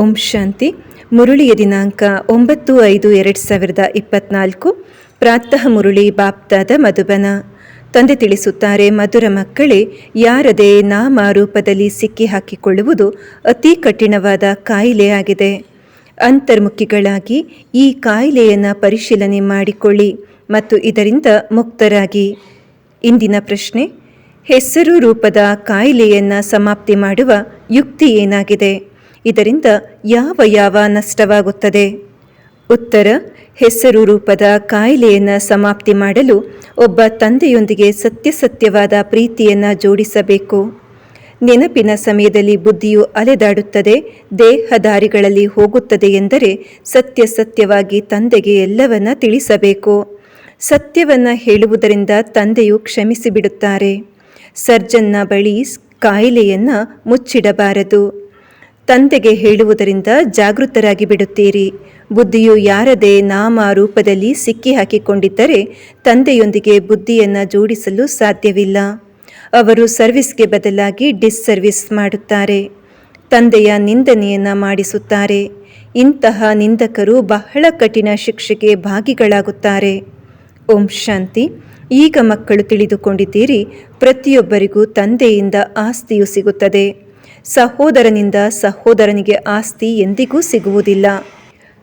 ಓಂ ಶಾಂತಿ. ಮುರುಳಿಯ ದಿನಾಂಕ ಒಂಬತ್ತು ಐದು ಎರಡು ಸಾವಿರದ ಇಪ್ಪತ್ನಾಲ್ಕು. ಪ್ರಾತಃ ಮುರುಳಿ ಬಾಪ್ತಾದ ಮಧುಬನ. ತಂದೆ ತಿಳಿಸುತ್ತಾರೆ, ಮಧುರ ಮಕ್ಕಳೇ, ಯಾರದೇ ನಾಮ ರೂಪದಲ್ಲಿ ಸಿಕ್ಕಿ ಹಾಕಿಕೊಳ್ಳುವುದು ಅತಿ ಕಠಿಣವಾದ ಕಾಯಿಲೆಯಾಗಿದೆ ಅಂತರ್ಮುಖಿಗಳಾಗಿ ಈ ಕಾಯಿಲೆಯನ್ನು ಪರಿಶೀಲನೆ ಮಾಡಿಕೊಳ್ಳಿ ಮತ್ತು ಇದರಿಂದ ಮುಕ್ತರಾಗಿ. ಇಂದಿನ ಪ್ರಶ್ನೆ, ಹೆಸರು ರೂಪದ ಕಾಯಿಲೆಯನ್ನು ಸಮಾಪ್ತಿ ಮಾಡುವ ಯುಕ್ತಿ ಏನಾಗಿದೆ? ಇದರಿಂದ ಯಾವ ಯಾವ ನಷ್ಟವಾಗುತ್ತದೆ? ಉತ್ತರ, ಹೆಸರು ರೂಪದ ಕಾಯಿಲೆಯನ್ನು ಸಮಾಪ್ತಿ ಮಾಡಲು ಒಬ್ಬ ತಂದೆಯೊಂದಿಗೆ ಸತ್ಯಸತ್ಯವಾದ ಪ್ರೀತಿಯನ್ನು ಜೋಡಿಸಬೇಕು. ನೆನಪಿನ ಸಮಯದಲ್ಲಿ ಬುದ್ಧಿಯು ಅಲೆದಾಡುತ್ತದೆ, ದೇಹದಾರಿಗಳಲ್ಲಿ ಹೋಗುತ್ತದೆ ಎಂದರೆ ಸತ್ಯ ಸತ್ಯವಾಗಿ ತಂದೆಗೆ ಎಲ್ಲವನ್ನ ತಿಳಿಸಬೇಕು. ಸತ್ಯವನ್ನ ಹೇಳುವುದರಿಂದ ತಂದೆಯು ಕ್ಷಮಿಸಿಬಿಡುತ್ತಾರೆ. ಸರ್ಜನ್ನ ಬಳಿ ಕಾಯಿಲೆಯನ್ನು ಮುಚ್ಚಿಡಬಾರದು. ತಂದೆಗೆ ಹೇಳುವುದರಿಂದ ಜಾಗೃತರಾಗಿ ಬಿಡುತ್ತೀರಿ. ಬುದ್ಧಿಯು ಯಾರದೇ ನಾಮ ರೂಪದಲ್ಲಿ ಸಿಕ್ಕಿ ಹಾಕಿಕೊಂಡಿದ್ದರೆ ತಂದೆಯೊಂದಿಗೆ ಬುದ್ಧಿಯನ್ನು ಜೋಡಿಸಲು ಸಾಧ್ಯವಿಲ್ಲ. ಅವರು ಸರ್ವಿಸ್ಗೆ ಬದಲಾಗಿ ಡಿಸ್ಸರ್ವಿಸ್ ಮಾಡುತ್ತಾರೆ. ತಂದೆಯ ನಿಂದನೆಯನ್ನು ಮಾಡಿಸುತ್ತಾರೆ. ಇಂತಹ ನಿಂದಕರು ಬಹಳ ಕಠಿಣ ಶಿಕ್ಷೆಗೆ ಭಾಗಿಗಳಾಗುತ್ತಾರೆ. ಓಂ ಶಾಂತಿ. ಈಗ ಮಕ್ಕಳು ತಿಳಿದುಕೊಂಡಿದ್ದೀರಿ, ಪ್ರತಿಯೊಬ್ಬರಿಗೂ ತಂದೆಯಿಂದ ಆಸ್ತಿಯು ಸಿಗುತ್ತದೆ. ಸಹೋದರನಿಂದ ಸಹೋದರನಿಗೆ ಆಸ್ತಿ ಎಂದಿಗೂ ಸಿಗುವುದಿಲ್ಲ.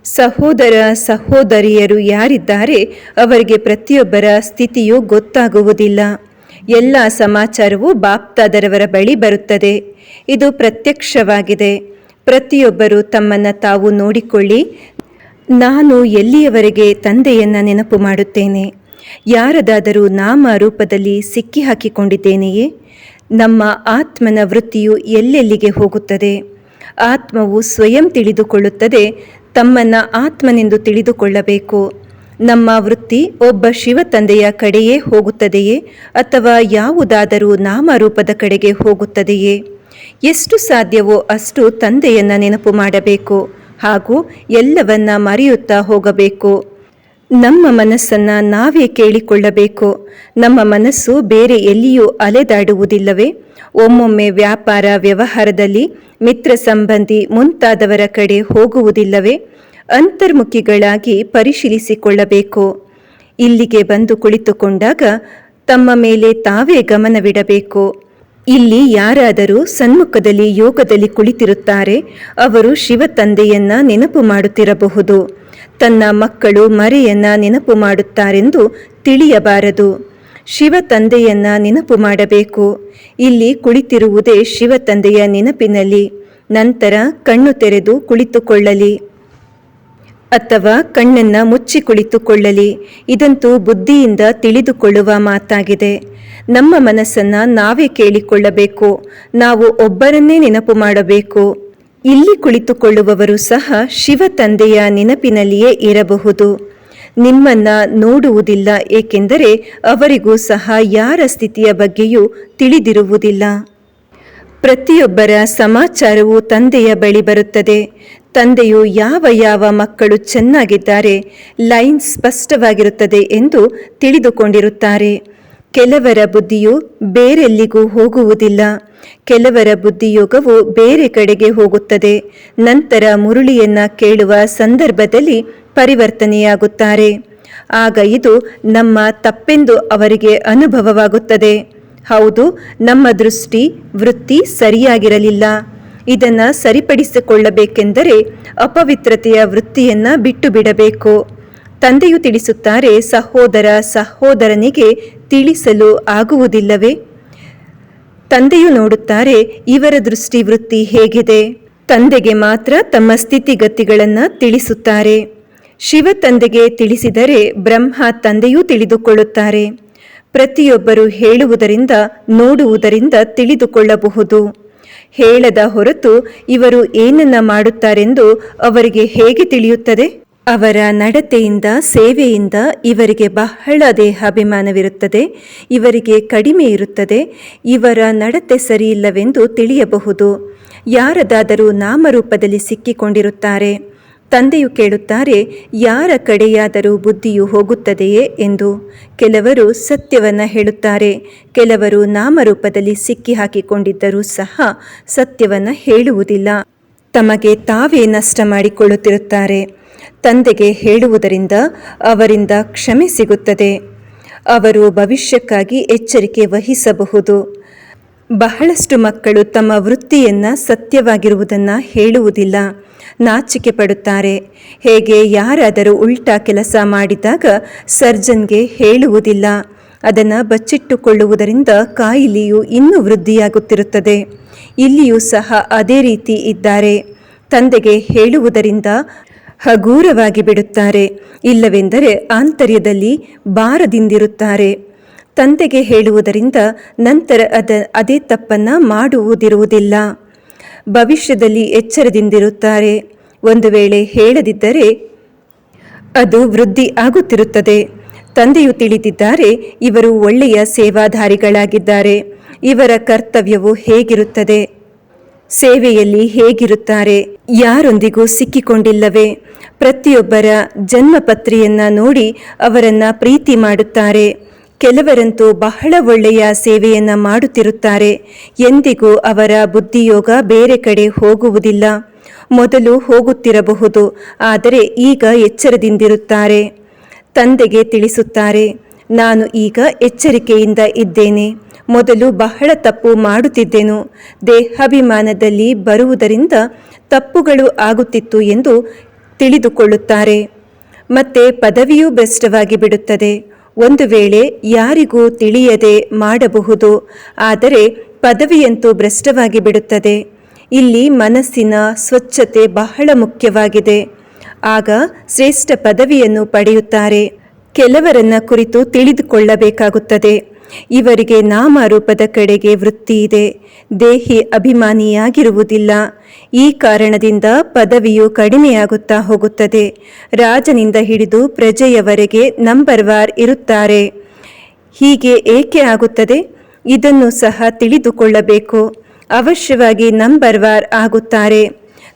ಸಹೋದರ ಸಹೋದರಿಯರು ಯಾರಿದ್ದಾರೆ ಅವರಿಗೆ ಪ್ರತಿಯೊಬ್ಬರ ಸ್ಥಿತಿಯು ಗೊತ್ತಾಗುವುದಿಲ್ಲ. ಎಲ್ಲ ಸಮಾಚಾರವು ಬಾಪ್ತಾದರವರ ಬಳಿ ಬರುತ್ತದೆ. ಇದು ಪ್ರತ್ಯಕ್ಷವಾಗಿದೆ. ಪ್ರತಿಯೊಬ್ಬರು ತಮ್ಮನ್ನು ತಾವು ನೋಡಿಕೊಳ್ಳಿ. ನಾನು ಎಲ್ಲಿಯವರೆಗೆ ತಂದೆಯನ್ನು ನೆನಪು ಮಾಡುತ್ತೇನೆ? ಯಾರದಾದರೂ ನಾಮ ರೂಪದಲ್ಲಿ ಸಿಕ್ಕಿ ಹಾಕಿಕೊಂಡಿದ್ದೇನೆಯೇ ನಮ್ಮ ಆತ್ಮನ ವೃತ್ತಿಯು ಎಲ್ಲೆಲ್ಲಿಗೆ ಹೋಗುತ್ತದೆ? ಆತ್ಮವು ಸ್ವಯಂ ತಿಳಿದುಕೊಳ್ಳುತ್ತದೆ, ತಮ್ಮನ್ನ ಆತ್ಮನೆಂದು ತಿಳಿದುಕೊಳ್ಳಬೇಕು. ನಮ್ಮ ವೃತ್ತಿ ಒಬ್ಬ ಶಿವ ತಂದೆಯ ಕಡೆಯೇ ಹೋಗುತ್ತದೆಯೇ, ಅಥವಾ ಯಾವುದಾದರೂ ನಾಮರೂಪದ ಕಡೆಗೆ ಹೋಗುತ್ತದೆಯೇ? ಎಷ್ಟು ಸಾಧ್ಯವೋ ಅಷ್ಟು ತಂದೆಯನ್ನ ನೆನಪು ಮಾಡಬೇಕು ಹಾಗೂ ಎಲ್ಲವನ್ನ ಮರೆಯುತ್ತಾ ಹೋಗಬೇಕು. ನಮ್ಮ ಮನಸ್ಸನ್ನು ನಾವೇ ಕೇಳಿಕೊಳ್ಳಬೇಕು. ನಮ್ಮ ಮನಸ್ಸು ಬೇರೆ ಎಲ್ಲಿಯೂ ಅಲೆದಾಡುವುದಿಲ್ಲವೇ? ಒಮ್ಮೊಮ್ಮೆ ವ್ಯಾಪಾರ ವ್ಯವಹಾರದಲ್ಲಿ ಮಿತ್ರ ಸಂಬಂಧಿ ಮುಂತಾದವರ ಕಡೆ ಹೋಗುವುದಿಲ್ಲವೇ? ಅಂತರ್ಮುಖಿಗಳಾಗಿ ಪರಿಶೀಲಿಸಿಕೊಳ್ಳಬೇಕು. ಇಲ್ಲಿಗೆ ಬಂದು ಕುಳಿತುಕೊಂಡಾಗ ತಮ್ಮ ಮೇಲೆ ತಾವೇ ಗಮನವಿಡಬೇಕು. ಇಲ್ಲಿ ಯಾರಾದರೂ ಸನ್ಮುಖದಲ್ಲಿ ಯೋಗದಲ್ಲಿ ಕುಳಿತಿರುತ್ತಾರೆ, ಅವರು ಶಿವ ತಂದೆಯನ್ನ ನೆನಪು ಮಾಡುತ್ತಿರಬಹುದು. ತನ್ನ ಮಕ್ಕಳು ಮರೆಯನ್ನ ನೆನಪು ಮಾಡುತ್ತಾರೆಂದು ತಿಳಿಯಬಾರದು. ಶಿವ ತಂದೆಯನ್ನ ನೆನಪು ಮಾಡಬೇಕು. ಇಲ್ಲಿ ಕುಳಿತಿರುವುದೇ ಶಿವ ತಂದೆಯ ನೆನಪಿನಲ್ಲಿ. ನಂತರ ಕಣ್ಣು ತೆರೆದು ಕುಳಿತುಕೊಳ್ಳಲಿ. ಅಥವಾ ಕಣ್ಣನ್ನ ಮುಚ್ಚಿ ಕುಳಿತುಕೊಳ್ಳಲಿ. ಇದಂತೂ ಬುದ್ಧಿಯಿಂದ ತಿಳಿದುಕೊಳ್ಳುವ ಮಾತಾಗಿದೆ. ನಮ್ಮ ಮನಸ್ಸನ್ನ ನಾವೇ ಕೇಳಿಕೊಳ್ಳಬೇಕು. ನಾವು ಒಬ್ಬರನ್ನೇ ನೆನಪು ಮಾಡಬೇಕು. ಇಲ್ಲಿ ಕುಳಿತುಕೊಳ್ಳುವವರು ಸಹ ಶಿವ ತಂದೆಯ ನೆನಪಿನಲ್ಲಿಯೇ ಇರಬಹುದು. ನಿಮ್ಮನ್ನ ನೋಡುವುದಿಲ್ಲ, ಏಕೆಂದರೆ ಅವರಿಗೂ ಸಹ ಯಾರ ಸ್ಥಿತಿಯ ಬಗ್ಗೆಯೂ ತಿಳಿದಿರುವುದಿಲ್ಲ. ಪ್ರತಿಯೊಬ್ಬರ ಸಮಾಚಾರವು ತಂದೆಯ ಬಳಿ ಬರುತ್ತದೆ. ತಂದೆಯು ಯಾವ ಯಾವ ಮಕ್ಕಳು ಚೆನ್ನಾಗಿದ್ದಾರೆ, ಲೈನ್ ಸ್ಪಷ್ಟವಾಗಿರುತ್ತದೆ ಎಂದು ತಿಳಿದುಕೊಂಡಿರುತ್ತಾರೆ. ಕೆಲವರ ಬುದ್ಧಿಯು ಬೇರೆಲ್ಲಿಗೂ ಹೋಗುವುದಿಲ್ಲ. ಕೆಲವರ ಬುದ್ಧಿಯೋಗವು ಬೇರೆ ಕಡೆಗೆ ಹೋಗುತ್ತದೆ. ನಂತರ ಮುರುಳಿಯನ್ನ ಕೇಳುವ ಸಂದರ್ಭದಲ್ಲಿ ಪರಿವರ್ತನೆಯಾಗುತ್ತಾರೆ. ಆಗ ಇದು ನಮ್ಮ ತಪ್ಪೆಂದು ಅವರಿಗೆ ಅನುಭವವಾಗುತ್ತದೆ. ಹೌದು, ನಮ್ಮ ದೃಷ್ಟಿ ವೃತ್ತಿ ಸರಿಯಾಗಿರಲಿಲ್ಲ. ಇದನ್ನು ಸರಿಪಡಿಸಿಕೊಳ್ಳಬೇಕೆಂದರೆ ಅಪವಿತ್ರತೆಯ ವೃತ್ತಿಯನ್ನು ಬಿಟ್ಟು ಬಿಡಬೇಕು. ತಂದೆಯು ತಿಳಿಸುತ್ತಾರೆ, ಸಹೋದರ ಸಹೋದರನಿಗೆ ತಿಳಿಸಲು ಆಗುವುದಿಲ್ಲವೇ? ತಂದೆಯು ನೋಡುತ್ತಾರೆ, ಇವರ ದೃಷ್ಟಿ ವೃತ್ತಿ ಹೇಗಿದೆ? ತಂದೆಗೆ ಮಾತ್ರ ತಮ್ಮ ಸ್ಥಿತಿಗತಿಗಳನ್ನು ತಿಳಿಸುತ್ತಾರೆ. ಶಿವ ತಂದೆಗೆ ತಿಳಿಸಿದರೆ ಬ್ರಹ್ಮ ತಂದೆಯೂ ತಿಳಿದುಕೊಳ್ಳುತ್ತಾರೆ. ಪ್ರತಿಯೊಬ್ಬರು ಹೇಳುವುದರಿಂದ, ನೋಡುವುದರಿಂದ ತಿಳಿದುಕೊಳ್ಳಬಹುದು. ಹೇಳದ ಹೊರತು ಇವರು ಏನನ್ನ ಮಾಡುತ್ತಾರೆಂದು ಅವರಿಗೆ ಹೇಗೆ ತಿಳಿಯುತ್ತದೆ? ಅವರ ನಡತೆಯಿಂದ, ಸೇವೆಯಿಂದ ಇವರಿಗೆ ಬಹಳ ದೇಹಾಭಿಮಾನವಿರುತ್ತದೆ. ಇವರಿಗೆ ಕಡಿಮೆ ಇರುತ್ತದೆ. ಇವರ ನಡತೆ ಸರಿಯಿಲ್ಲವೆಂದು ತಿಳಿಯಬಹುದು. ಯಾರದಾದರೂ ನಾಮರೂಪದಲ್ಲಿ ಸಿಕ್ಕಿಕೊಂಡಿರುತ್ತಾರೆ. ತಂದೆಯು ಕೇಳುತ್ತಾರೆ, ಯಾರ ಕಡೆಯಾದರೂ ಬುದ್ಧಿಯು ಹೋಗುತ್ತದೆಯೇ ಎಂದು. ಕೆಲವರು ಸತ್ಯವನ್ನು ಹೇಳುತ್ತಾರೆ. ಕೆಲವರು ನಾಮರೂಪದಲ್ಲಿ ಸಿಕ್ಕಿ ಹಾಕಿಕೊಂಡಿದ್ದರೂ ಸಹ ಸತ್ಯವನ್ನು ಹೇಳುವುದಿಲ್ಲ. ತಮಗೆ ತಾವೇ ನಷ್ಟ ಮಾಡಿಕೊಳ್ಳುತ್ತಿರುತ್ತಾರೆ. ತಂದೆಗೆ ಹೇಳುವುದರಿಂದ ಅವರಿಂದ ಕ್ಷಮೆ ಸಿಗುತ್ತದೆ. ಅವರು ಭವಿಷ್ಯಕ್ಕಾಗಿ ಎಚ್ಚರಿಕೆ ವಹಿಸಬಹುದು. ಬಹಳಷ್ಟು ಮಕ್ಕಳು ತಮ್ಮ ವೃತ್ತಿಯನ್ನು ಸತ್ಯವಾಗಿರುವುದನ್ನು ಹೇಳುವುದಿಲ್ಲ. ನಾಚಿಕೆ ಪಡುತ್ತಾರೆ. ಹೇಗೆ ಯಾರಾದರೂ ಉಲ್ಟಾ ಕೆಲಸ ಮಾಡಿದಾಗ ಸರ್ಜನ್ಗೆ ಹೇಳುವುದಿಲ್ಲ. ಅದನ್ನು ಬಚ್ಚಿಟ್ಟುಕೊಳ್ಳುವುದರಿಂದ ಕಾಯಿಲೆಯು ಇನ್ನೂ ವೃದ್ಧಿಯಾಗುತ್ತಿರುತ್ತದೆ. ಇಲ್ಲಿಯೂ ಸಹ ಅದೇ ರೀತಿ ಇದ್ದಾರೆ. ತಂದೆಗೆ ಹೇಳುವುದರಿಂದ ಹಗೂರವಾಗಿ ಬಿಡುತ್ತಾರೆ. ಇಲ್ಲವೆಂದರೆ ಆಂತರ್ಯದಲ್ಲಿ ಬಾರದಿಂದಿರುತ್ತಾರೆ ತಂದೆಗೆ ಹೇಳುವುದರಿಂದ ನಂತರ ಅದ, ಅದೇ ತಪ್ಪನ್ನು ಮಾಡುವುದಿರುವುದಿಲ್ಲ. ಭವಿಷ್ಯದಲ್ಲಿ ಎಚ್ಚರದಿಂದಿರುತ್ತಾರೆ. ಒಂದು ವೇಳೆ ಹೇಳದಿದ್ದರೆ ಅದು ವೃದ್ಧಿ ಆಗುತ್ತಿರುತ್ತದೆ. ತಂದೆಯು ತಿಳಿದಿದ್ದಾರೆ, ಇವರು ಒಳ್ಳೆಯ ಸೇವಾಧಾರಿಗಳಾಗಿದ್ದಾರೆ. ಇವರ ಕರ್ತವ್ಯವು ಹೇಗಿರುತ್ತದೆ? ಸೇವೆಯಲ್ಲಿ ಹೇಗಿರುತ್ತಾರೆ? ಯಾರೊಂದಿಗೂ ಸಿಕ್ಕಿಕೊಂಡಿಲ್ಲವೇ? ಪ್ರತಿಯೊಬ್ಬರ ಜನ್ಮಪತ್ರಿಯನ್ನ ನೋಡಿ ಅವರನ್ನ ಪ್ರೀತಿ ಮಾಡುತ್ತಾರೆ. ಕೆಲವರಂತೂ ಬಹಳ ಒಳ್ಳೆಯ ಸೇವೆಯನ್ನ ಮಾಡುತ್ತಿರುತ್ತಾರೆ. ಎಂದಿಗೂ ಅವರ ಬುದ್ಧಿಯೋಗ ಬೇರೆ ಕಡೆ ಹೋಗುವುದಿಲ್ಲ. ಮೊದಲು ಹೋಗುತ್ತಿರಬಹುದು, ಆದರೆ ಈಗ ಎಚ್ಚರದಿಂದಿರುತ್ತಾರೆ. ತಂದೆಗೆ ತಿಳಿಸುತ್ತಾರೆ, ನಾನು ಈಗ ಎಚ್ಚರಿಕೆಯಿಂದ ಇದ್ದೇನೆ. ಮೊದಲು ಬಹಳ ತಪ್ಪು ಮಾಡುತ್ತಿದ್ದೆನು. ದೇಹಾಭಿಮಾನದಲ್ಲಿ ಬರುವುದರಿಂದ ತಪ್ಪುಗಳು ಆಗುತ್ತಿತ್ತು ಎಂದು ತಿಳಿದುಕೊಳ್ಳುತ್ತಾರೆ. ಮತ್ತೆ ಪದವಿಯೂ ಭ್ರಷ್ಟವಾಗಿ ಬಿಡುತ್ತದೆ. ಒಂದು ವೇಳೆ ಯಾರಿಗೂ ತಿಳಿಯದೆ ಮಾಡಬಹುದು. ಆದರೆ ಪದವಿಯಂತೂ ಭ್ರಷ್ಟವಾಗಿ ಬಿಡುತ್ತದೆ. ಇಲ್ಲಿ ಮನಸ್ಸಿನ ಸ್ವಚ್ಛತೆ ಬಹಳ ಮುಖ್ಯವಾಗಿದೆ. ಆಗ ಶ್ರೇಷ್ಠ ಪದವಿಯನ್ನು ಪಡೆಯುತ್ತಾರೆ. ಕೆಲವರನ್ನ ಕುರಿತು ತಿಳಿದುಕೊಳ್ಳಬೇಕಾಗುತ್ತದೆ. ಇವರಿಗೆ ನಾಮರೂಪದ ಕಡೆಗೆ ವೃತ್ತಿ ಇದೆ. ದೇಹಿ ಅಭಿಮಾನಿಯಾಗಿರುವುದಿಲ್ಲ. ಈ ಕಾರಣದಿಂದ ಪದವಿಯು ಕಡಿಮೆಯಾಗುತ್ತಾ ಹೋಗುತ್ತದೆ. ರಾಜನಿಂದ ಹಿಡಿದು ಪ್ರಜೆಯವರೆಗೆ ನಂಬರ್ ವಾರ್ ಇರುತ್ತಾರೆ. ಹೀಗೆ ಏಕೆ ಆಗುತ್ತದೆ? ಇದನ್ನು ಸಹ ತಿಳಿದುಕೊಳ್ಳಬೇಕು. ಅವಶ್ಯವಾಗಿ ನಂಬರ್ ವಾರ್ ಆಗುತ್ತಾರೆ.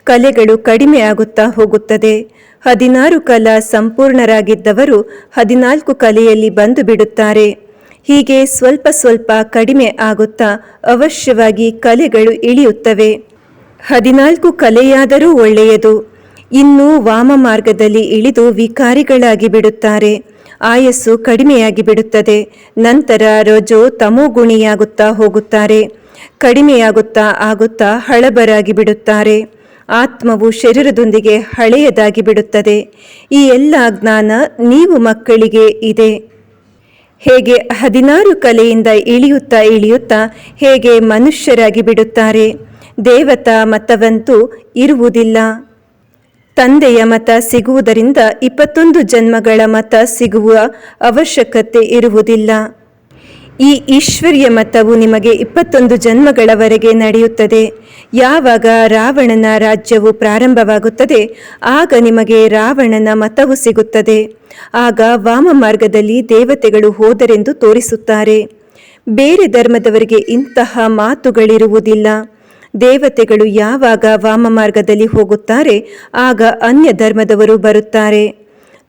ಕಲೆಗಳು ಕಡಿಮೆ ಆಗುತ್ತಾ ಹೋಗುತ್ತದೆ. ಹದಿನಾರು ಕಲಾ ಸಂಪೂರ್ಣರಾಗಿದ್ದವರು ಹದಿನಾಲ್ಕು ಕಲೆಯಲ್ಲಿ ಬಂದು ಬಿಡುತ್ತಾರೆ. ಹೀಗೆ ಸ್ವಲ್ಪ ಸ್ವಲ್ಪ ಕಡಿಮೆ ಆಗುತ್ತಾ ಅವಶ್ಯವಾಗಿ ಕಲೆಗಳು ಇಳಿಯುತ್ತವೆ. ಹದಿನಾಲ್ಕು ಕಲೆಯಾದರೂ ಒಳ್ಳೆಯದು. ಇನ್ನು ವಾಮ ಮಾರ್ಗದಲ್ಲಿ ಇಳಿದು ವಿಕಾರಿಗಳಾಗಿ ಬಿಡುತ್ತಾರೆ. ಆಯಸ್ಸು ಕಡಿಮೆಯಾಗಿ ಬಿಡುತ್ತದೆ. ನಂತರ ರಜೋ ತಮೋಗುಣಿಯಾಗುತ್ತಾ ಹೋಗುತ್ತಾರೆ. ಕಡಿಮೆಯಾಗುತ್ತಾ ಆಗುತ್ತಾ ಹಳಬರಾಗಿ ಬಿಡುತ್ತಾರೆ. ಆತ್ಮವು ಶರೀರದೊಂದಿಗೆ ಹಳೆಯದಾಗಿ ಬಿಡುತ್ತದೆ. ಈ ಎಲ್ಲ ಜ್ಞಾನ ನೀವು ಮಕ್ಕಳಿಗೆ ಇದೆ. ಹೇಗೆ ಹದಿನಾರು ಕಲೆಯಿಂದ ಇಳಿಯುತ್ತಾ ಇಳಿಯುತ್ತಾ ಹೇಗೆ ಮನುಷ್ಯರಾಗಿ ಬಿಡುತ್ತಾರೆ? ದೇವತಾ ಮತವಂತೂ ಇರುವುದಿಲ್ಲ. ತಂದೆಯ ಮತ ಸಿಗುವುದರಿಂದ ಇಪ್ಪತ್ತೊಂದು ಜನ್ಮಗಳ ಮತ ಸಿಗುವ ಅವಶ್ಯಕತೆ ಇರುವುದಿಲ್ಲ. ಈ ಈಶ್ವರ್ಯ ಮತವು ನಿಮಗೆ ಇಪ್ಪತ್ತೊಂದು ಜನ್ಮಗಳವರೆಗೆ ನಡೆಯುತ್ತದೆ. ಯಾವಾಗ ರಾವಣನ ರಾಜ್ಯವು ಪ್ರಾರಂಭವಾಗುತ್ತದೆ, ಆಗ ನಿಮಗೆ ರಾವಣನ ಮತವು ಸಿಗುತ್ತದೆ. ಆಗ ವಾಮ ಮಾರ್ಗದಲ್ಲಿ ದೇವತೆಗಳು ಹೋದರೆಂದು ತೋರಿಸುತ್ತಾರೆ. ಬೇರೆ ಧರ್ಮದವರಿಗೆ ಇಂತಹ ಮಾತುಗಳಿರುವುದಿಲ್ಲ. ದೇವತೆಗಳು ಯಾವಾಗ ವಾಮ ಮಾರ್ಗದಲ್ಲಿ ಹೋಗುತ್ತಾರೆ, ಆಗ ಅನ್ಯ ಧರ್ಮದವರು ಬರುತ್ತಾರೆ.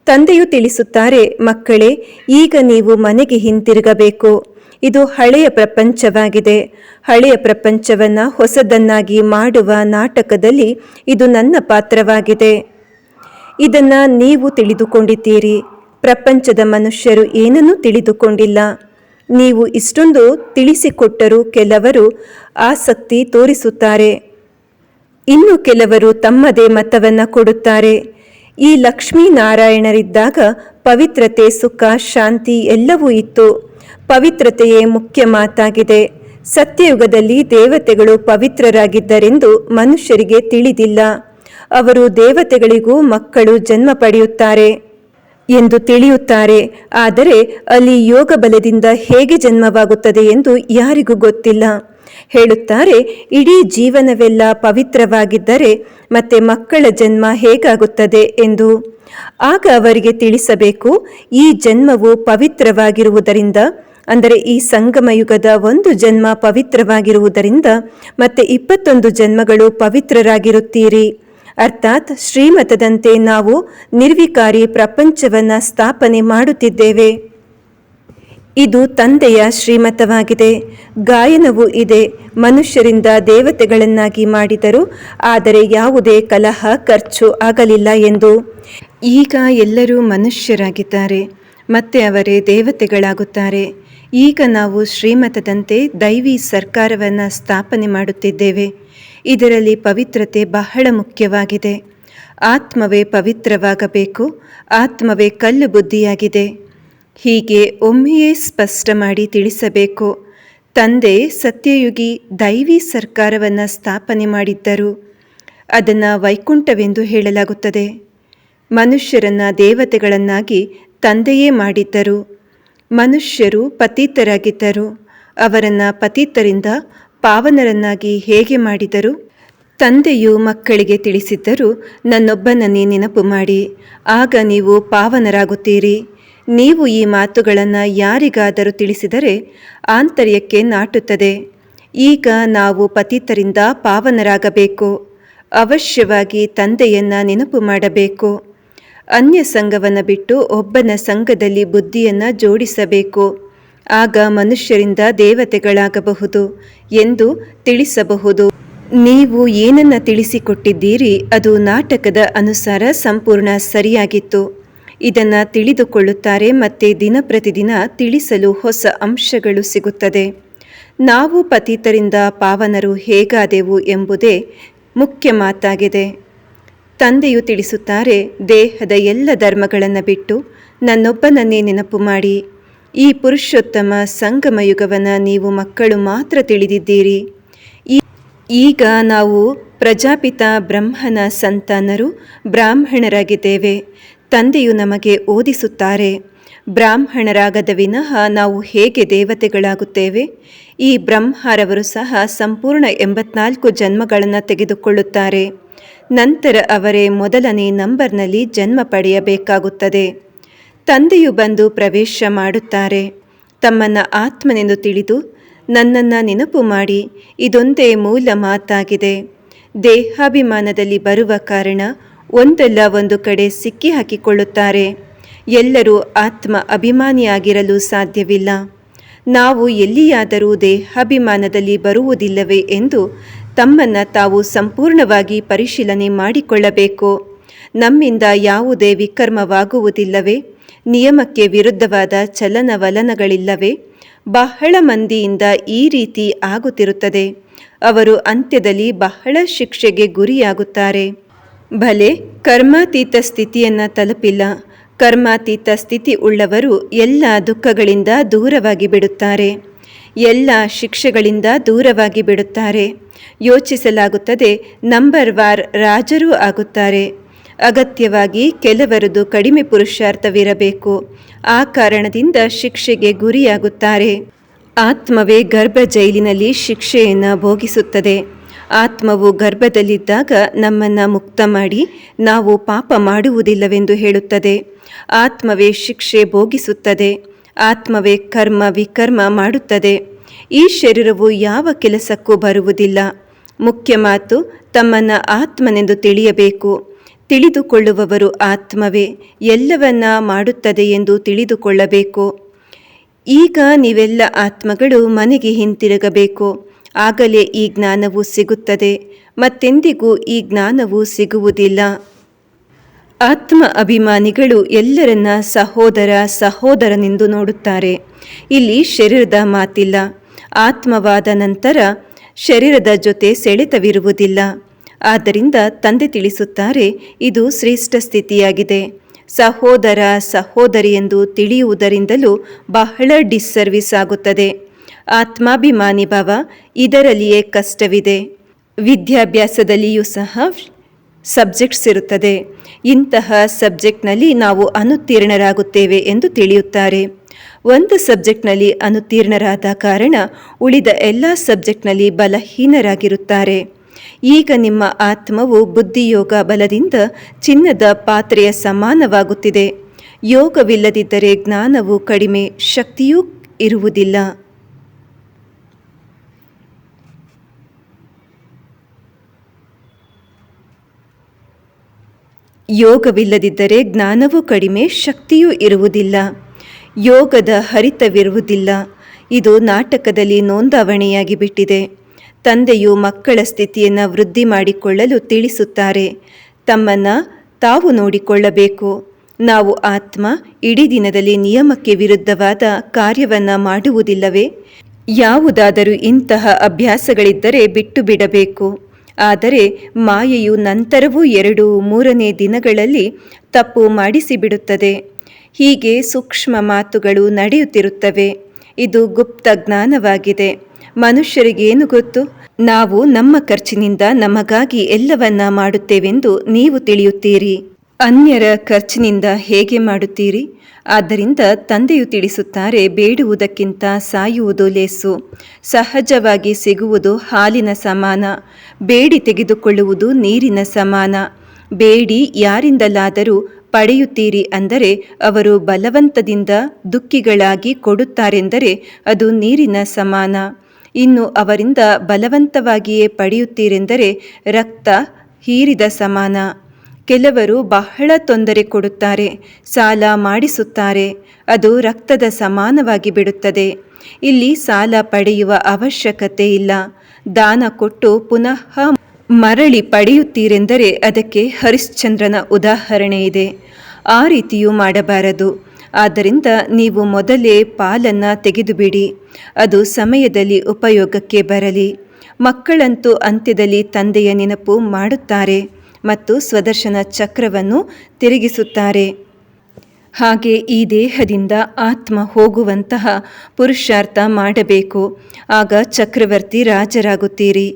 ತಂದೆಯು ತಿಳಿಸುತ್ತಾರೆ, ಮಕ್ಕಳೇ, ಈಗ ನೀವು ಮನೆಗೆ ಹಿಂತಿರುಗಬೇಕು. ಇದು ಹಳೆಯ ಪ್ರಪಂಚವಾಗಿದೆ. ಹಳೆಯ ಪ್ರಪಂಚವನ್ನು ಹೊಸದನ್ನಾಗಿ ಮಾಡುವ ನಾಟಕದಲ್ಲಿ ಇದು ನನ್ನ ಪಾತ್ರವಾಗಿದೆ. ಇದನ್ನು ನೀವು ತಿಳಿದುಕೊಂಡಿದ್ದೀರಿ. ಪ್ರಪಂಚದ ಮನುಷ್ಯರು ಏನನ್ನೂ ತಿಳಿದುಕೊಂಡಿಲ್ಲ. ನೀವು ಇಷ್ಟೊಂದು ತಿಳಿಸಿಕೊಟ್ಟರೂ ಕೆಲವರು ಆಸಕ್ತಿ ತೋರಿಸುತ್ತಾರೆ. ಇನ್ನು ಕೆಲವರು ತಮ್ಮದೇ ಮತವನ್ನು ಕೊಡುತ್ತಾರೆ. ಈ ಲಕ್ಷ್ಮೀನಾರಾಯಣರಿದ್ದಾಗ ಪವಿತ್ರತೆ, ಸುಖ, ಶಾಂತಿ ಎಲ್ಲವೂ ಇತ್ತು. ಪವಿತ್ರತೆಯೇ ಮುಖ್ಯ ಮಾತಾಗಿದೆ. ಸತ್ಯಯುಗದಲ್ಲಿ ದೇವತೆಗಳು ಪವಿತ್ರರಾಗಿದ್ದರೆಂದು ಮನುಷ್ಯರಿಗೆ ತಿಳಿದಿಲ್ಲ. ಅವರು ದೇವತೆಗಳಿಗೂ ಮಕ್ಕಳು ಜನ್ಮ ಪಡೆಯುತ್ತಾರೆ ಎಂದು ತಿಳಿಯುತ್ತಾರೆ. ಆದರೆ ಅಲ್ಲಿ ಯೋಗ ಬಲದಿಂದ ಹೇಗೆ ಜನ್ಮವಾಗುತ್ತದೆ ಎಂದು ಯಾರಿಗೂ ಗೊತ್ತಿಲ್ಲ. ಹೇಳುತ್ತಾರೆ, ಇಡೀ ಜೀವನವೆಲ್ಲ ಪವಿತ್ರವಾಗಿದ್ದರೆ ಮತ್ತೆ ಮಕ್ಕಳ ಜನ್ಮ ಹೇಗಾಗುತ್ತದೆ ಎಂದು. ಆಗ ಅವರಿಗೆ ತಿಳಿಸಬೇಕು, ಈ ಜನ್ಮವು ಪವಿತ್ರವಾಗಿರುವುದರಿಂದ, ಅಂದರೆ ಈ ಸಂಗಮಯುಗದ ಒಂದು ಜನ್ಮ ಪವಿತ್ರವಾಗಿರುವುದರಿಂದ ಮತ್ತೆ ಇಪ್ಪತ್ತೊಂದು ಜನ್ಮಗಳು ಪವಿತ್ರರಾಗಿರುತ್ತೀರಿ. ಅರ್ಥಾತ್ ಶ್ರೀಮತದಂತೆ ನಾವು ನಿರ್ವಿಕಾರಿ ಪ್ರಪಂಚವನ್ನ ಸ್ಥಾಪನೆ ಮಾಡುತ್ತಿದ್ದೇವೆ. ಇದು ತಂದೆಯ ಶ್ರೀಮತವಾಗಿದೆ. ಗಾಯನವೂ ಇದೆ. ಮನುಷ್ಯರಿಂದ ದೇವತೆಗಳನ್ನಾಗಿ ಮಾಡಿದರು. ಆದರೆ ಯಾವುದೇ ಕಲಹ, ಖರ್ಚು ಆಗಲಿಲ್ಲ ಎಂದು. ಈಗ ಎಲ್ಲರೂ ಮನುಷ್ಯರಾಗಿದ್ದಾರೆ. ಮತ್ತೆ ಅವರೇ ದೇವತೆಗಳಾಗುತ್ತಾರೆ. ಈಗ ನಾವು ಶ್ರೀಮತದಂತೆ ದೈವಿ ಸರ್ಕಾರವನ್ನು ಸ್ಥಾಪನೆ ಮಾಡುತ್ತಿದ್ದೇವೆ. ಇದರಲ್ಲಿ ಪವಿತ್ರತೆ ಬಹಳ ಮುಖ್ಯವಾಗಿದೆ. ಆತ್ಮವೇ ಪವಿತ್ರವಾಗಬೇಕು. ಆತ್ಮವೇ ಕಲ್ಲು ಬುದ್ಧಿಯಾಗಿದೆ. ಹೀಗೆ ಒಮ್ಮೆಯೇ ಸ್ಪಷ್ಟ ಮಾಡಿ ತಿಳಿಸಬೇಕು. ತಂದೆ ಸತ್ಯಯುಗಿ ದೈವಿ ಸರ್ಕಾರವನ್ನು ಸ್ಥಾಪನೆ ಮಾಡಿದ್ದರು. ಅದನ್ನು ವೈಕುಂಠವೆಂದು ಹೇಳಲಾಗುತ್ತದೆ. ಮನುಷ್ಯರನ್ನ ದೇವತೆಗಳನ್ನಾಗಿ ತಂದೆಯೇ ಮಾಡಿದ್ದರು. ಮನುಷ್ಯರು ಪತೀತರಾಗಿದ್ದರು. ಅವರನ್ನು ಪತೀತರಿಂದ ಪಾವನರನ್ನಾಗಿ ಹೇಗೆ ಮಾಡಿದರು? ತಂದೆಯು ಮಕ್ಕಳಿಗೆ ತಿಳಿಸಿದ್ದರು, ನನ್ನೊಬ್ಬನನ್ನೇ ನೆನಪು ಮಾಡಿ. ಆಗ ನೀವು ಪಾವನರಾಗುತ್ತೀರಿ. ನೀವು ಈ ಮಾತುಗಳನ್ನು ಯಾರಿಗಾದರೂ ತಿಳಿಸಿದರೆ ಆಂತರ್ಯಕ್ಕೆ ನಾಟುತ್ತದೆ. ಈಗ ನಾವು ಪತಿತರಿಂದ ಪಾವನರಾಗಬೇಕು. ಅವಶ್ಯವಾಗಿ ತಂದೆಯನ್ನ ನೆನಪು ಮಾಡಬೇಕು. ಅನ್ಯ ಸಂಘವನ್ನು ಬಿಟ್ಟು ಒಬ್ಬನ ಸಂಘದಲ್ಲಿ ಬುದ್ಧಿಯನ್ನು ಜೋಡಿಸಬೇಕು. ಆಗ ಮನುಷ್ಯರಿಂದ ದೇವತೆಗಳಾಗಬಹುದು ಎಂದು ತಿಳಿಸಬಹುದು. ನೀವು ಏನನ್ನ ತಿಳಿಸಿಕೊಟ್ಟಿದ್ದೀರಿ ಅದು ನಾಟಕದ ಅನುಸಾರ ಸಂಪೂರ್ಣ ಸರಿಯಾಗಿತ್ತು. ಇದನ್ನು ತಿಳಿದುಕೊಳ್ಳುತ್ತಾರೆ ಮತ್ತು ದಿನ ಪ್ರತಿದಿನ ತಿಳಿಸಲು ಹೊಸ ಅಂಶಗಳು ಸಿಗುತ್ತದೆ. ನಾವು ಪತಿತರಿಂದ ಪಾವನರು ಹೇಗಾದೆವು ಎಂಬುದೇ ಮುಖ್ಯ ಮಾತಾಗಿದೆ. ತಂದೆಯು ತಿಳಿಸುತ್ತಾರೆ, ದೇಹದ ಎಲ್ಲ ಧರ್ಮಗಳನ್ನು ಬಿಟ್ಟು ನನ್ನೊಬ್ಬನನ್ನೇ ನೆನಪು ಮಾಡಿ. ಈ ಪುರುಷೋತ್ತಮ ಸಂಗಮ ಯುಗವನ್ನು ನೀವು ಮಕ್ಕಳು ಮಾತ್ರ ತಿಳಿದಿದ್ದೀರಿ. ಈಗ ನಾವು ಪ್ರಜಾಪಿತ ಬ್ರಹ್ಮನ ಸಂತಾನರು ಬ್ರಾಹ್ಮಣರಾಗಿದ್ದೇವೆ. ತಂದೆಯು ನಮಗೆ ಓದಿಸುತ್ತಾರೆ. ಬ್ರಾಹ್ಮಣರಾಗದ ವಿನಃ ನಾವು ಹೇಗೆ ದೇವತೆಗಳಾಗುತ್ತೇವೆ? ಈ ಬ್ರಹ್ಮರವರು ಸಹ ಸಂಪೂರ್ಣ ಎಂಬತ್ನಾಲ್ಕು ಜನ್ಮಗಳನ್ನು ತೆಗೆದುಕೊಳ್ಳುತ್ತಾರೆ. ನಂತರ ಅವರೇ ಮೊದಲನೇ ನಂಬರ್ನಲ್ಲಿ ಜನ್ಮ ಪಡೆಯಬೇಕಾಗುತ್ತದೆ. ತಂದೆಯು ಬಂದು ಪ್ರವೇಶ ಮಾಡುತ್ತಾರೆ. ತಮ್ಮನ್ನು ಆತ್ಮನೆಂದು ತಿಳಿದು, ನನ್ನನ್ನು ನೆನಪು ಮಾಡಿ, ಇದೊಂದೇ ಮೂಲ ಮಾತಾಗಿದೆ. ದೇಹಾಭಿಮಾನದಲ್ಲಿ ಬರುವ ಕಾರಣ ಒಂದಲ್ಲ ಒಂದು ಕಡೆ ಸಿಕ್ಕಿ ಹಾಕಿಕೊಳ್ಳುತ್ತಾರೆ. ಎಲ್ಲರೂ ಆತ್ಮ ಅಭಿಮಾನಿಯಾಗಿರಲು ಸಾಧ್ಯವಿಲ್ಲ. ನಾವು ಎಲ್ಲಿಯಾದರೂ ದೇಹಾಭಿಮಾನದಲ್ಲಿ ಬರುವುದಿಲ್ಲವೇ ಎಂದು ತಮ್ಮನ್ನು ತಾವು ಸಂಪೂರ್ಣವಾಗಿ ಪರಿಶೀಲನೆ ಮಾಡಿಕೊಳ್ಳಬೇಕು. ನಮ್ಮಿಂದ ಯಾವುದೇ ವಿಕರ್ಮವಾಗುವುದಿಲ್ಲವೇ. ನಿಯಮಕ್ಕೆ ವಿರುದ್ಧವಾದ ಚಲನವಲನಗಳಿಲ್ಲವೇ. ಬಹಳ ಮಂದಿಯಿಂದ ಈ ರೀತಿ ಆಗುತ್ತಿರುತ್ತದೆ. ಅವರು ಅಂತ್ಯದಲ್ಲಿ ಬಹಳ ಶಿಕ್ಷೆಗೆ ಗುರಿಯಾಗುತ್ತಾರೆ. ಭಲೆ, ಕರ್ಮಾತೀತ ಸ್ಥಿತಿಯನ್ನು ತಲುಪಿಲ್ಲ. ಕರ್ಮಾತೀತ ಸ್ಥಿತಿ ಉಳ್ಳವರು ಎಲ್ಲ ದುಃಖಗಳಿಂದ ದೂರವಾಗಿ ಬಿಡುತ್ತಾರೆ. ಎಲ್ಲ ಶಿಕ್ಷೆಗಳಿಂದ ದೂರವಾಗಿ ಬಿಡುತ್ತಾರೆ. ಯೋಚಿಸಲಾಗುತ್ತದೆ, ನಂಬರ್ ವಾರ್ ರಾಜರೂ ಆಗುತ್ತಾರೆ. ಅಗತ್ಯವಾಗಿ ಕೆಲವರದು ಕಡಿಮೆ ಪುರುಷಾರ್ಥವಿರಬೇಕು. ಆ ಕಾರಣದಿಂದ ಶಿಕ್ಷೆಗೆ ಗುರಿಯಾಗುತ್ತಾರೆ. ಆತ್ಮವೇ ಗರ್ಭ ಜೈಲಿನಲ್ಲಿ ಶಿಕ್ಷೆಯನ್ನು ಭೋಗಿಸುತ್ತದೆ. ಆತ್ಮವು ಗರ್ಭದಲ್ಲಿದ್ದಾಗ ನಮ್ಮನ್ನು ಮುಕ್ತ ಮಾಡಿ ನಾವು ಪಾಪ ಮಾಡುವುದಿಲ್ಲವೆಂದು ಹೇಳುತ್ತದೆ. ಆತ್ಮವೇ ಶಿಕ್ಷೆ ಭೋಗಿಸುತ್ತದೆ. ಆತ್ಮವೇ ಕರ್ಮ ವಿಕರ್ಮ ಮಾಡುತ್ತದೆ. ಈ ಶರೀರವು ಯಾವ ಕೆಲಸಕ್ಕೂ ಬರುವುದಿಲ್ಲ. ಮುಖ್ಯ ಮಾತು, ತಮ್ಮನ್ನ ಆತ್ಮನೆಂದು ತಿಳಿಯಬೇಕು. ತಿಳಿದುಕೊಳ್ಳುವವರು ಆತ್ಮವೇ, ಎಲ್ಲವನ್ನ ಮಾಡುತ್ತದೆ ಎಂದು ತಿಳಿದುಕೊಳ್ಳಬೇಕು. ಈಗ ನೀವೆಲ್ಲ ಆತ್ಮಗಳು ಮನೆಗೆ ಹಿಂತಿರುಗಬೇಕು. ಆಗಲೇ ಈ ಜ್ಞಾನವು ಸಿಗುತ್ತದೆ. ಮತ್ತೆಂದಿಗೂ ಈ ಜ್ಞಾನವು ಸಿಗುವುದಿಲ್ಲ. ಆತ್ಮ ಅಭಿಮಾನಿಗಳು ಎಲ್ಲರನ್ನ ಸಹೋದರ ಸಹೋದರನೆಂದು ನೋಡುತ್ತಾರೆ. ಇಲ್ಲಿ ಶರೀರದ ಮಾತಿಲ್ಲ. ಆತ್ಮವಾದ ನಂತರ ಶರೀರದ ಜೊತೆ ಸೆಳೆತವಿರುವುದಿಲ್ಲ. ಆದ್ದರಿಂದ ತಂದೆ ತಿಳಿಸುತ್ತಾರೆ, ಇದು ಶ್ರೇಷ್ಠ ಸ್ಥಿತಿಯಾಗಿದೆ. ಸಹೋದರ ಸಹೋದರಿ ಎಂದು ತಿಳಿಯುವುದರಿಂದಲೂ ಬಹಳ ಡಿಸ್ಸರ್ವಿಸ್ ಆಗುತ್ತದೆ. ಆತ್ಮಾಭಿಮಾನಿ ಭಾವ, ಇದರಲ್ಲಿಯೇ ಕಷ್ಟವಿದೆ. ವಿದ್ಯಾಭ್ಯಾಸದಲ್ಲಿಯೂ ಸಹ ಸಬ್ಜೆಕ್ಟ್ಸ್ ಇರುತ್ತದೆ. ಇಂತಹ ಸಬ್ಜೆಕ್ಟ್ನಲ್ಲಿ ನಾವು ಅನುತ್ತೀರ್ಣರಾಗುತ್ತೇವೆ ಎಂದು ತಿಳಿಯುತ್ತಾರೆ. ಒಂದು ಸಬ್ಜೆಕ್ಟ್ನಲ್ಲಿ ಅನುತ್ತೀರ್ಣರಾದ ಕಾರಣ ಉಳಿದ ಎಲ್ಲ ಸಬ್ಜೆಕ್ಟ್ನಲ್ಲಿ ಬಲಹೀನರಾಗಿರುತ್ತಾರೆ. ಈಗ ನಿಮ್ಮ ಆತ್ಮವು ಬುದ್ಧಿಯೋಗ ಬಲದಿಂದ ಚಿನ್ನದ ಪಾತ್ರೆಯ ಸಮಾನವಾಗುತ್ತಿದೆ. ಯೋಗವಿಲ್ಲದಿದ್ದರೆ ಜ್ಞಾನವು ಕಡಿಮೆ, ಶಕ್ತಿಯೂ ಇರುವುದಿಲ್ಲ. ಯೋಗವಿಲ್ಲದಿದ್ದರೆ ಜ್ಞಾನವೂ ಕಡಿಮೆ, ಶಕ್ತಿಯೂ ಇರುವುದಿಲ್ಲ. ಯೋಗದ ಹರಿತವಿರುವುದಿಲ್ಲ. ಇದು ನಾಟಕದಲ್ಲಿ ನೋಂದಾವಣೆಯಾಗಿ ಬಿಟ್ಟಿದೆ. ತಂದೆಯು ಮಕ್ಕಳ ಸ್ಥಿತಿಯನ್ನು ವೃದ್ಧಿ ಮಾಡಿಕೊಳ್ಳಲು ತಿಳಿಸುತ್ತಾರೆ. ತಮ್ಮನ್ನು ತಾವು ನೋಡಿಕೊಳ್ಳಬೇಕು. ನಾವು ಆತ್ಮ ಇಡೀ ದಿನದಲ್ಲಿ ನಿಯಮಕ್ಕೆ ವಿರುದ್ಧವಾದ ಕಾರ್ಯವನ್ನು ಮಾಡುವುದಿಲ್ಲವೇ? ಯಾವುದಾದರೂ ಇಂತಹ ಅಭ್ಯಾಸಗಳಿದ್ದರೆ ಬಿಟ್ಟು ಬಿಡಬೇಕು. ಆದರೆ ಮಾಯೆಯು ನಂತರವೂ ಎರಡು ಮೂರನೇ ದಿನಗಳಲ್ಲಿ ತಪ್ಪು ಮಾಡಿಸಿಬಿಡುತ್ತದೆ. ಹೀಗೆ ಸೂಕ್ಷ್ಮ ಮಾತುಗಳು ನಡೆಯುತ್ತಿರುತ್ತವೆ. ಇದು ಗುಪ್ತ ಜ್ಞಾನವಾಗಿದೆ. ಮನುಷ್ಯರಿಗೇನು ಗೊತ್ತು? ನಾವು ನಮ್ಮ ಖರ್ಚಿನಿಂದ ನಮಗಾಗಿ ಎಲ್ಲವನ್ನ ಮಾಡುತ್ತೇವೆಂದು ನೀವು ತಿಳಿಯುತ್ತೀರಿ. ಅನ್ಯರ ಖರ್ಚಿನಿಂದ ಹೇಗೆ ಮಾಡುತ್ತೀರಿ? ಆದ್ದರಿಂದ ತಂದೆಯು ತಿಳಿಸುತ್ತಾರೆ, ಬೇಡುವುದಕ್ಕಿಂತ ಸಾಯುವುದು ಲೇಸು, ಸಹಜವಾಗಿ ಸಿಗುವುದು ಹಾಲಿನ ಸಮಾನ, ಬೇಡಿ ತೆಗೆದುಕೊಳ್ಳುವುದು ನೀರಿನ ಸಮಾನ, ಬೇಡಿ ಯಾರಿಂದಲಾದರೂ ಪಡೆಯುತ್ತೀರಿ ಅಂದರೆ ಅವರು ಬಲವಂತದಿಂದ ದುಃಖಿಗಳಾಗಿ ಕೊಡುತ್ತಾರೆಂದರೆ ಅದು ನೀರಿನ ಸಮಾನ, ಇನ್ನು ಅವರಿಂದ ಬಲವಂತವಾಗಿಯೇ ಪಡೆಯುತ್ತೀರೆಂದರೆ ರಕ್ತ ಹೀರಿದ ಸಮಾನ. ಕೆಲವರು ಬಹಳ ತೊಂದರೆ ಕೊಡುತ್ತಾರೆ, ಸಾಲ ಮಾಡಿಸುತ್ತಾರೆ, ಅದು ರಕ್ತದ ಸಮಾನವಾಗಿ ಬಿಡುತ್ತದೆ. ಇಲ್ಲಿ ಸಾಲ ಪಡೆಯುವ ಅವಶ್ಯಕತೆ ಇಲ್ಲ. ದಾನ ಕೊಟ್ಟು ಪುನಃ ಮರಳಿ ಪಡೆಯುತ್ತೀರೆಂದರೆ ಅದಕ್ಕೆ ಹರಿಶ್ಚಂದ್ರನ ಉದಾಹರಣೆ ಇದೆ. ಆ ರೀತಿಯೂ ಮಾಡಬಾರದು. ಆದ್ದರಿಂದ ನೀವು ಮೊದಲೇ ಪಾಲನ್ನು ತೆಗೆದುಬಿಡಿ. ಅದು ಸಮಯದಲ್ಲಿ ಉಪಯೋಗಕ್ಕೆ ಬರಲಿ. ಮಕ್ಕಳಂತೂ ಅಂತ್ಯದಲ್ಲಿ ತಂದೆಯ ನೆನಪು ಮಾಡುತ್ತಾರೆ. ಮತ್ತು ಸ್ವದರ್ಶನ ಚಕ್ರವನ್ನು ತಿರುಗಿಸುತ್ತಾರೆ. ಹಾಗೆ ಈ ದೇಹದಿಂದ ಆತ್ಮ ಹೋಗುವಂತಹ ಪುರುಷಾರ್ಥ ಮಾಡಬೇಕು. ಆಗ ಚಕ್ರವರ್ತಿ ರಾಜರಾಗುತ್ತೀರಿ.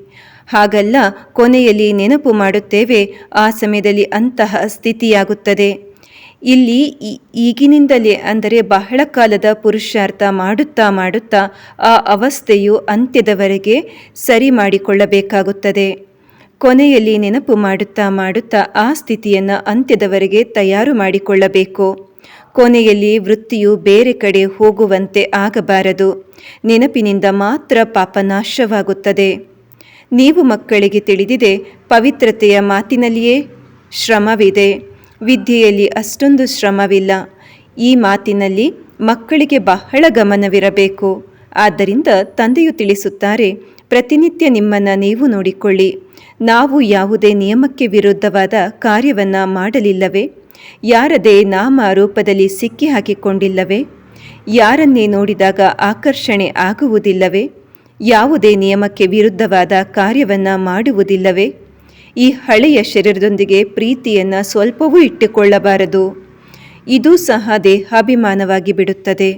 ಹಾಗಲ್ಲ, ಕೊನೆಯಲ್ಲಿ ನೆನಪು ಮಾಡುತ್ತೇವೆ, ಆ ಸಮಯದಲ್ಲಿ ಅಂತಹ ಸ್ಥಿತಿಯಾಗುತ್ತದೆ. ಇಲ್ಲಿ ಈಗಿನಿಂದಲೇ ಅಂದರೆ ಬಹಳ ಕಾಲದ ಪುರುಷಾರ್ಥ ಮಾಡುತ್ತಾ ಮಾಡುತ್ತಾ ಆ ಅವಸ್ಥೆಯು ಅಂತ್ಯದವರೆಗೆ ಸರಿ ಮಾಡಿಕೊಳ್ಳಬೇಕಾಗುತ್ತದೆ ಕೊನೆಯಲ್ಲಿ ನೆನಪು ಮಾಡುತ್ತಾ ಮಾಡುತ್ತಾ ಆ ಸ್ಥಿತಿಯನ್ನು ಅಂತ್ಯದವರೆಗೆ ತಯಾರು ಮಾಡಿಕೊಳ್ಳಬೇಕು. ಕೊನೆಯಲ್ಲಿ ವೃತ್ತಿಯು ಬೇರೆ ಕಡೆ ಹೋಗುವಂತೆ ಆಗಬಾರದು. ನೆನಪಿನಿಂದ ಮಾತ್ರ ಪಾಪ ನಾಶವಾಗುತ್ತದೆ. ನೀವು ಮಕ್ಕಳಿಗೆ ತಿಳಿದಿದೆ, ಪವಿತ್ರತೆಯ ಮಾತಿನಲ್ಲಿಯೇ ಶ್ರಮವಿದೆ. ವಿದ್ಯೆಯಲ್ಲಿ ಅಷ್ಟೊಂದು ಶ್ರಮವಿಲ್ಲ. ಈ ಮಾತಿನಲ್ಲಿ ಮಕ್ಕಳಿಗೆ ಬಹಳ ಗಮನವಿರಬೇಕು. ಆದ್ದರಿಂದ ತಂದೆಯು ತಿಳಿಸುತ್ತಾರೆ ಪ್ರತಿನಿತ್ಯ ನಿಮ್ಮನ್ನು ನೀವು ನೋಡಿಕೊಳ್ಳಿ. ನಾವು ಯಾವುದೇ ನಿಯಮಕ್ಕೆ ವಿರುದ್ಧವಾದ ಕಾರ್ಯವನ್ನು ಮಾಡಲಿಲ್ಲವೇ? ಯಾರದೇ ನಾಮ ರೂಪದಲ್ಲಿ ಸಿಕ್ಕಿ ಹಾಕಿಕೊಂಡಿಲ್ಲವೇ ಯಾರನ್ನೇ ನೋಡಿದಾಗ ಆಕರ್ಷಣೆ ಆಗುವುದಿಲ್ಲವೇ? ಯಾವುದೇ ನಿಯಮಕ್ಕೆ ವಿರುದ್ಧವಾದ ಕಾರ್ಯವನ್ನು ಮಾಡುವುದಿಲ್ಲವೇ? ಈ ಹಳೆಯ ಶರೀರದೊಂದಿಗೆ ಪ್ರೀತಿಯನ್ನು ಸ್ವಲ್ಪವೂ ಇಟ್ಟುಕೊಳ್ಳಬಾರದು. ಇದು ಸಹ ದೇಹಾಭಿಮಾನವಾಗಿ ಬಿಡುತ್ತದೆ.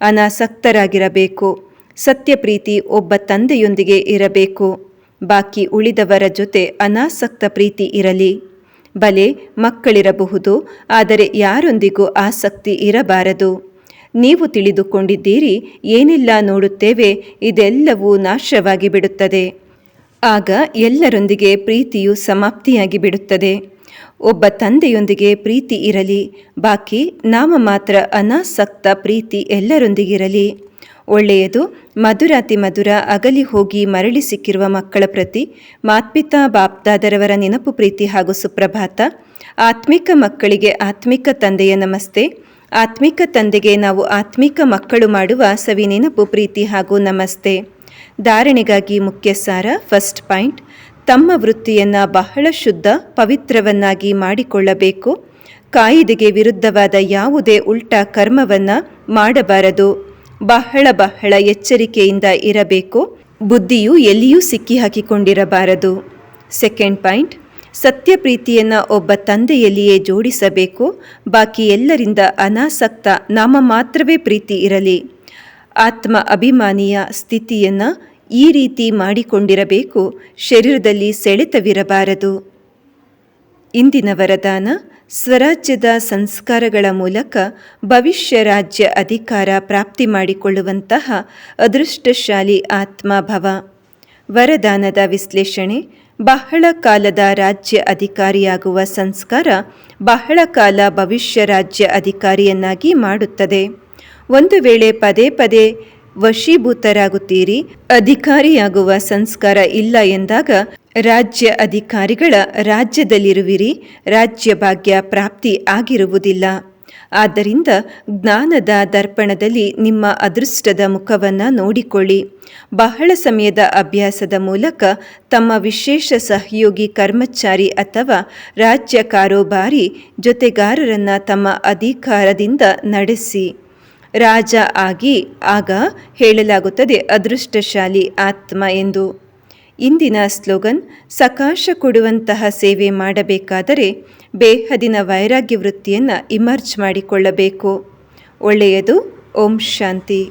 ಅನಾಸಕ್ತರಾಗಿರಬೇಕು. ಸತ್ಯ ಪ್ರೀತಿ ಒಬ್ಬ ತಂದೆಯೊಂದಿಗೆ ಇರಬೇಕು. ಬಾಕಿ ಉಳಿದವರ ಜೊತೆ ಅನಾಸಕ್ತ ಪ್ರೀತಿ ಇರಲಿ. ಬಲೆ ಮಕ್ಕಳಿರಬಹುದು, ಆದರೆ ಯಾರೊಂದಿಗೂ ಆಸಕ್ತಿ ಇರಬಾರದು. ನೀವು ತಿಳಿದುಕೊಂಡಿದ್ದೀರಿ, ಏನೆಲ್ಲ ನೋಡುತ್ತೇವೆ, ಇದೆಲ್ಲವೂ ನಾಶವಾಗಿ ಬಿಡುತ್ತದೆ ಆಗ ಎಲ್ಲರೊಂದಿಗೆ ಪ್ರೀತಿಯು ಸಮಾಪ್ತಿಯಾಗಿ ಬಿಡುತ್ತದೆ ಒಬ್ಬ ತಂದೆಯೊಂದಿಗೆ ಪ್ರೀತಿ ಇರಲಿ, ಬಾಕಿ ನಾಮ ಮಾತ್ರ ಅನಾಸಕ್ತ ಪ್ರೀತಿ ಎಲ್ಲರೊಂದಿಗಿರಲಿ. ಒಳ್ಳೆಯದು. ಮಧುರಾತಿ ಮಧುರ ಅಗಲಿ ಹೋಗಿ ಮರಳಿ ಸಿಕ್ಕಿರುವ ಮಕ್ಕಳ ಪ್ರತಿ ಮಾತ್ಪಿತಾ ಬಾಪ್ದಾದರವರ ನೆನಪು ಪ್ರೀತಿ ಹಾಗೂ ಸುಪ್ರಭಾತ. ಆತ್ಮಿಕ ಮಕ್ಕಳಿಗೆ ಆತ್ಮಿಕ ತಂದೆಯ ನಮಸ್ತೆ. ಆತ್ಮಿಕ ತಂದೆಗೆ ನಾವು ಆತ್ಮಿಕ ಮಕ್ಕಳು ಮಾಡುವ ಸವಿ ನೆನಪು ಪ್ರೀತಿ ಹಾಗೂ ನಮಸ್ತೆ. ಧಾರಣೆಗಾಗಿ ಮುಖ್ಯ ಸಾರ ಫಸ್ಟ್ ಪಾಯಿಂಟ್. ತಮ್ಮ ವೃತ್ತಿಯನ್ನು ಬಹಳ ಶುದ್ಧ, ಪವಿತ್ರವನ್ನಾಗಿ ಮಾಡಿಕೊಳ್ಳಬೇಕು. ಕಾಯಿದೆಗೆ ವಿರುದ್ಧವಾದ ಯಾವುದೇ ಉಲ್ಟಾ ಕರ್ಮವನ್ನು ಮಾಡಬಾರದು. ಬಹಳ ಬಹಳ ಎಚ್ಚರಿಕೆಯಿಂದ ಇರಬೇಕು. ಬುದ್ಧಿಯು ಎಲ್ಲಿಯೂ ಸಿಕ್ಕಿ ಹಾಕಿಕೊಂಡಿರಬಾರದು ಸೆಕೆಂಡ್ ಪಾಯಿಂಟ್ ಸತ್ಯ ಪ್ರೀತಿಯನ್ನು ಒಬ್ಬ ತಂದೆಯಲ್ಲಿಯೇ ಜೋಡಿಸಬೇಕು. ಬಾಕಿ ಎಲ್ಲರಿಂದ ಅನಾಸಕ್ತ ನಾಮ ಮಾತ್ರವೇ ಪ್ರೀತಿ ಇರಲಿ. ಆತ್ಮ ಅಭಿಮಾನಿಯ ಸ್ಥಿತಿಯನ್ನು ಈ ರೀತಿ ಮಾಡಿಕೊಂಡಿರಬೇಕು. ಶರೀರದಲ್ಲಿ ಸೆಳೆತವಿರಬಾರದು. ಇಂದಿನ ವರದಾನ ಸ್ವರಾಜ್ಯದ ಸಂಸ್ಕಾರಗಳ ಮೂಲಕ ಭವಿಷ್ಯ ರಾಜ್ಯ ಅಧಿಕಾರ ಪ್ರಾಪ್ತಿ ಮಾಡಿಕೊಳ್ಳುವಂತಹ ಅದೃಷ್ಟಶಾಲಿ ಆತ್ಮಭವ. ವರದಾನದ ವಿಶ್ಲೇಷಣೆ, ಬಹಳ ಕಾಲದ ರಾಜ್ಯ ಅಧಿಕಾರಿಯಾಗುವ ಸಂಸ್ಕಾರ ಬಹಳ ಕಾಲ ಭವಿಷ್ಯ ರಾಜ್ಯ ಅಧಿಕಾರಿಯನ್ನಾಗಿ ಮಾಡುತ್ತದೆ. ಒಂದು ವೇಳೆ ಪದೇ ಪದೇ ವಶೀಭೂತರಾಗುತ್ತೀರಿ. ಅಧಿಕಾರಿಯಾಗುವ ಸಂಸ್ಕಾರ ಇಲ್ಲ ಎಂದಾಗ ರಾಜ್ಯ ಅಧಿಕಾರಿಗಳ ರಾಜ್ಯದಲ್ಲಿರುವಿರಿ. ರಾಜ್ಯ ಭಾಗ್ಯ ಪ್ರಾಪ್ತಿ ಆಗಿರುವುದಿಲ್ಲ. ಆದ್ದರಿಂದ ಜ್ಞಾನದ ದರ್ಪಣದಲ್ಲಿ ನಿಮ್ಮ ಅದೃಷ್ಟದ ಮುಖವನ್ನು ನೋಡಿಕೊಳ್ಳಿ. ಬಹಳ ಸಮಯದ ಅಭ್ಯಾಸದ ಮೂಲಕ ತಮ್ಮ ವಿಶೇಷ ಸಹಯೋಗಿ ಕರ್ಮಚಾರಿ ಅಥವಾ ರಾಜ್ಯ ಕಾರೋಬಾರಿ ಜೊತೆಗಾರರನ್ನು ತಮ್ಮ ಅಧಿಕಾರದಿಂದ ನಡೆಸಿ. ರಾಜ ಆಗಿ ಆಗ ಹೇಳಲಾಗುತ್ತದೆ, ಅದೃಷ್ಟಶಾಲಿ ಆತ್ಮ ಎಂದು. ಇಂದಿನ ಸ್ಲೋಗನ್, ಸಕಾಶ ಕೊಡುವಂತಹ ಸೇವೆ ಮಾಡಬೇಕಾದರೆ ಬೇಹದಿನ ವೈರಾಗ್ಯ ವೃತ್ತಿಯನ್ನು ಇಮರ್ಜ್ ಮಾಡಿಕೊಳ್ಳಬೇಕು. ಒಳ್ಳೆಯದು, ಓಂ ಶಾಂತಿ.